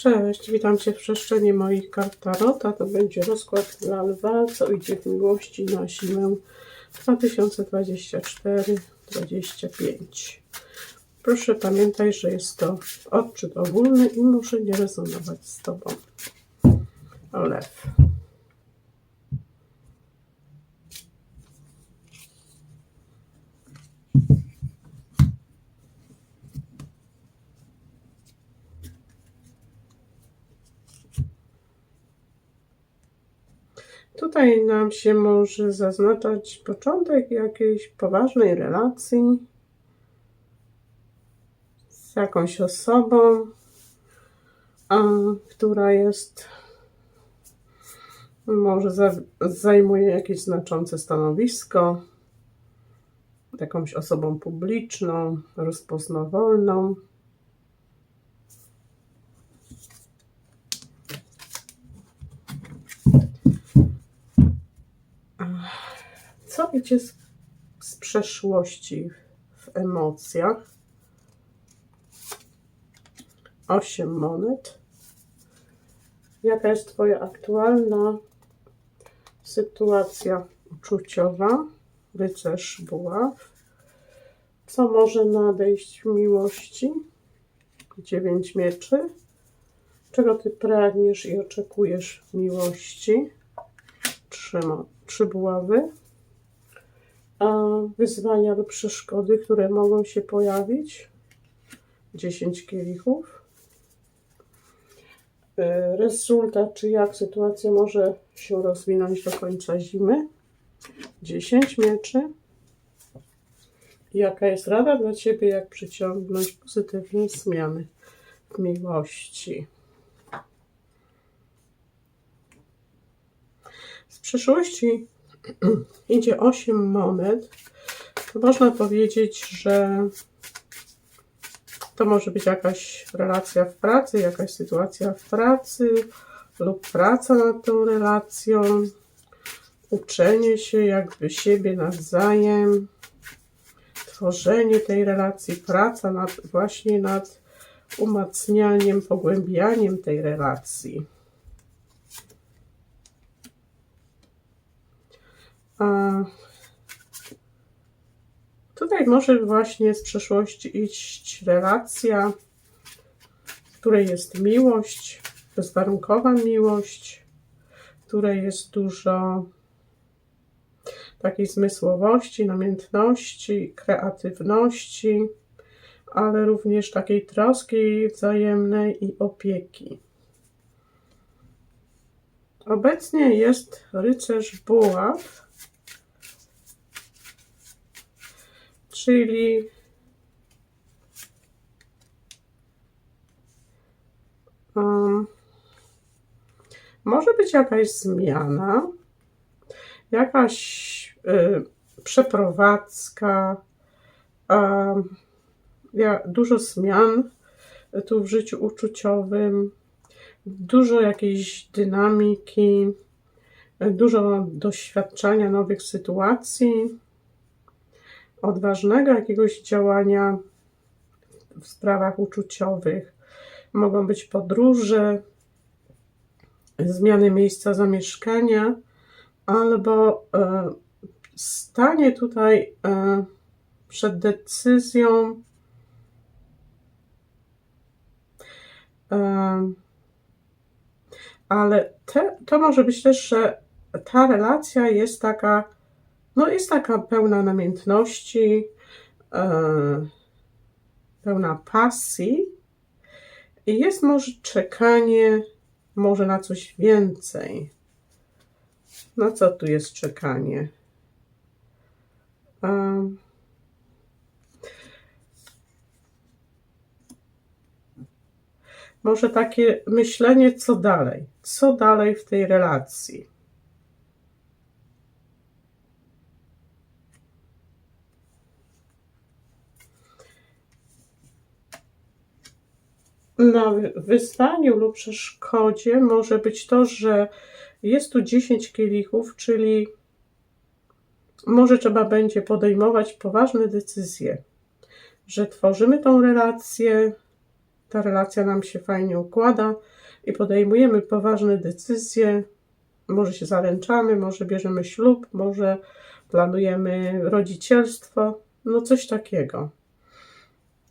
Cześć, witam Cię w przestrzeni moich kart Tarota. To będzie rozkład dla lwa, co idzie w miłości na zimę 2024-25. Proszę pamiętaj, że jest to odczyt ogólny i może nie rezonować z Tobą. Lew. Tutaj nam się może zaznaczać początek jakiejś poważnej relacji z jakąś osobą, która jest, może za, zajmuje jakieś znaczące stanowisko, jakąś osobą publiczną, rozpoznawalną. Co idzie z, z przeszłości w emocjach? Osiem monet. Jaka jest Twoja aktualna sytuacja uczuciowa? Rycerz buław. Co może nadejść w miłości? Dziewięć mieczy. Czego Ty pragniesz i oczekujesz w miłości? Trzy, mo- trzy buławy wyzwania lub przeszkody, które mogą się pojawić. 10 kielichów. Y, Rezultat, czy jak sytuacja może się rozwinąć do końca zimy. 10 mieczy. Jaka jest rada dla Ciebie, jak przyciągnąć pozytywne zmiany w miłości? Z przeszłości idzie 8 monet, to można powiedzieć, że to może być jakaś relacja w pracy, jakaś sytuacja w pracy lub praca nad tą relacją, uczenie się jakby siebie nawzajem, tworzenie tej relacji, praca nad, właśnie nad umacnianiem, pogłębianiem tej relacji. Tutaj może właśnie z przeszłości iść relacja, w której jest miłość, bezwarunkowa miłość, w której jest dużo takiej zmysłowości, namiętności, kreatywności, ale również takiej troski wzajemnej i opieki. Obecnie jest rycerz buław, czyli um, może być jakaś zmiana, jakaś y, przeprowadzka, ja, dużo zmian tu w życiu uczuciowym, dużo jakiejś dynamiki, dużo doświadczenia nowych sytuacji odważnego jakiegoś działania w sprawach uczuciowych. Mogą być podróże, zmiany miejsca zamieszkania, albo e, stanie tutaj e, przed decyzją e, ale te, to może być też, że ta relacja jest taka no jest taka pełna namiętności, e, pełna pasji i jest może czekanie może na coś więcej. Na co tu jest czekanie? E, może takie myślenie, co dalej? Co dalej w tej relacji? Na wyzwaniu lub przeszkodzie może być to, że jest tu 10 kielichów, czyli może trzeba będzie podejmować poważne decyzje, że tworzymy tą relację ta relacja nam się fajnie układa i podejmujemy poważne decyzje. Może się zaręczamy, może bierzemy ślub, może planujemy rodzicielstwo, no coś takiego.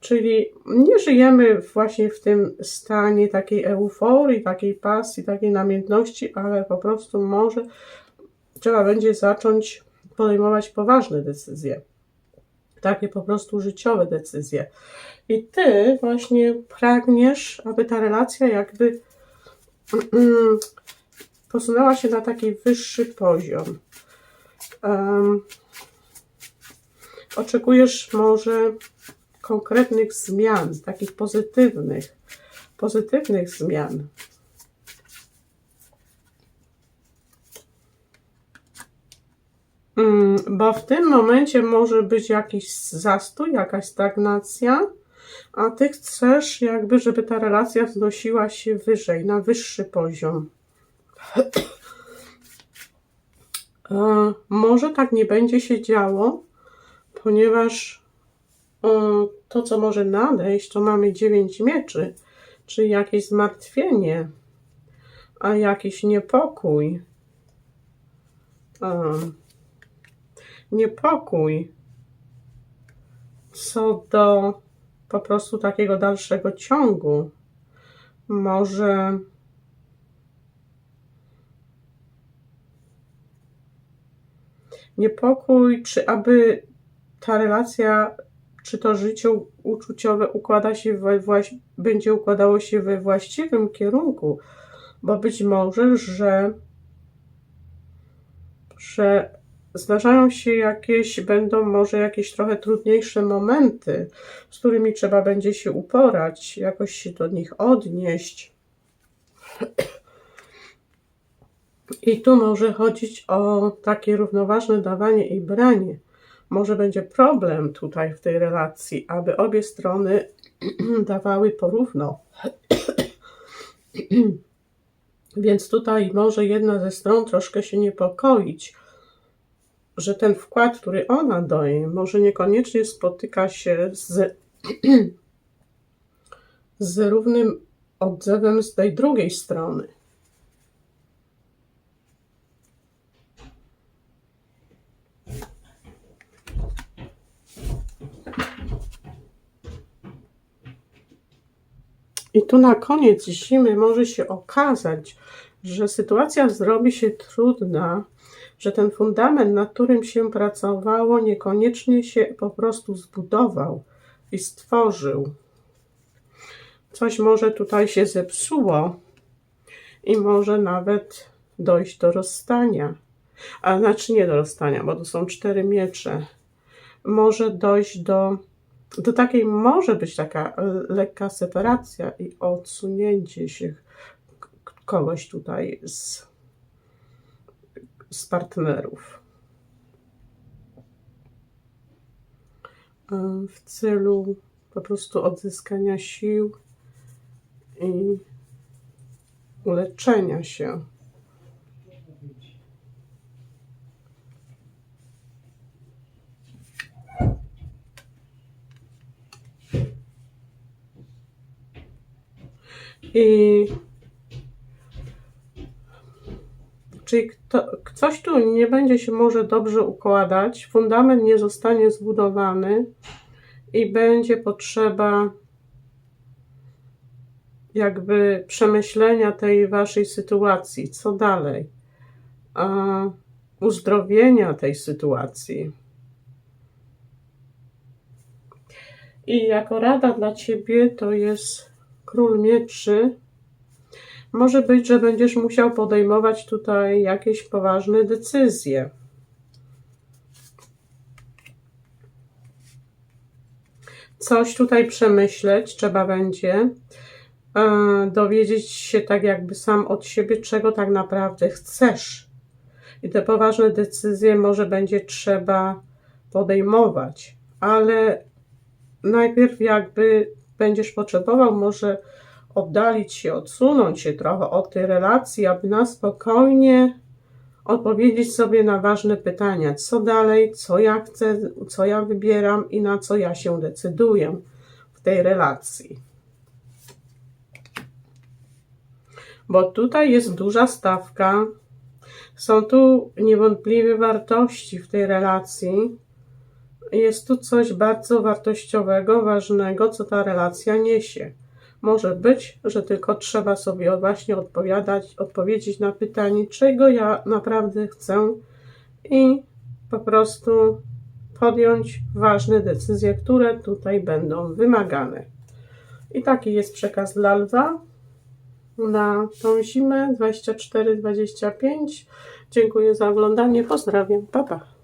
Czyli nie żyjemy właśnie w tym stanie takiej euforii, takiej pasji, takiej namiętności, ale po prostu może trzeba będzie zacząć podejmować poważne decyzje. Takie po prostu życiowe decyzje. I ty właśnie pragniesz, aby ta relacja jakby mm, posunęła się na taki wyższy poziom. Um, oczekujesz może konkretnych zmian, takich pozytywnych, pozytywnych zmian. Mm, bo w tym momencie może być jakiś zastój, jakaś stagnacja, a ty chcesz jakby, żeby ta relacja wznosiła się wyżej, na wyższy poziom. E, może tak nie będzie się działo, ponieważ to, co może nadejść, to mamy dziewięć mieczy, czyli jakieś zmartwienie, a jakiś niepokój. E, niepokój co do po prostu takiego dalszego ciągu. Może niepokój, czy aby ta relacja, czy to życie uczuciowe układa się we będzie układało się we właściwym kierunku, bo być może, że, że zdarzają się jakieś, będą może jakieś trochę trudniejsze momenty, z którymi trzeba będzie się uporać, jakoś się do nich odnieść. I tu może chodzić o takie równoważne dawanie i branie. Może będzie problem tutaj w tej relacji, aby obie strony dawały porówno. Więc tutaj może jedna ze stron troszkę się niepokoić, że ten wkład, który ona daje, może niekoniecznie spotyka się z, z równym odzewem z tej drugiej strony. I tu na koniec zimy może się okazać, że sytuacja zrobi się trudna, że ten fundament, na którym się pracowało, niekoniecznie się po prostu zbudował i stworzył. Coś może tutaj się zepsuło i może nawet dojść do rozstania. A znaczy nie do rozstania, bo to są cztery miecze. Może dojść do do takiej może być taka lekka separacja i odsunięcie się kogoś tutaj z, z partnerów. W celu po prostu odzyskania sił i uleczenia się. Czyli kto, coś tu nie będzie się może dobrze układać, fundament nie zostanie zbudowany i będzie potrzeba jakby przemyślenia tej waszej sytuacji, co dalej, a uzdrowienia tej sytuacji. I jako rada dla ciebie to jest król mieczy, może być, że będziesz musiał podejmować tutaj jakieś poważne decyzje. Coś tutaj przemyśleć trzeba będzie, e, dowiedzieć się tak jakby sam od siebie, czego tak naprawdę chcesz. I te poważne decyzje może będzie trzeba podejmować, ale najpierw jakby będziesz potrzebował może oddalić się, odsunąć się trochę od tej relacji, aby na spokojnie odpowiedzieć sobie na ważne pytania, co dalej, co ja chcę, co ja wybieram i na co ja się decyduję w tej relacji. bo tutaj jest duża stawka. Są tu niewątpliwie wartości w tej relacji. Jest tu coś bardzo wartościowego, ważnego, co ta relacja niesie. Może być, że tylko trzeba sobie właśnie odpowiadać, odpowiedzieć na pytanie, czego ja naprawdę chcę i po prostu podjąć ważne decyzje, które tutaj będą wymagane. I taki jest przekaz dla lwa na tą zimę 24-25. Dziękuję za oglądanie. Pozdrawiam. Pa, pa.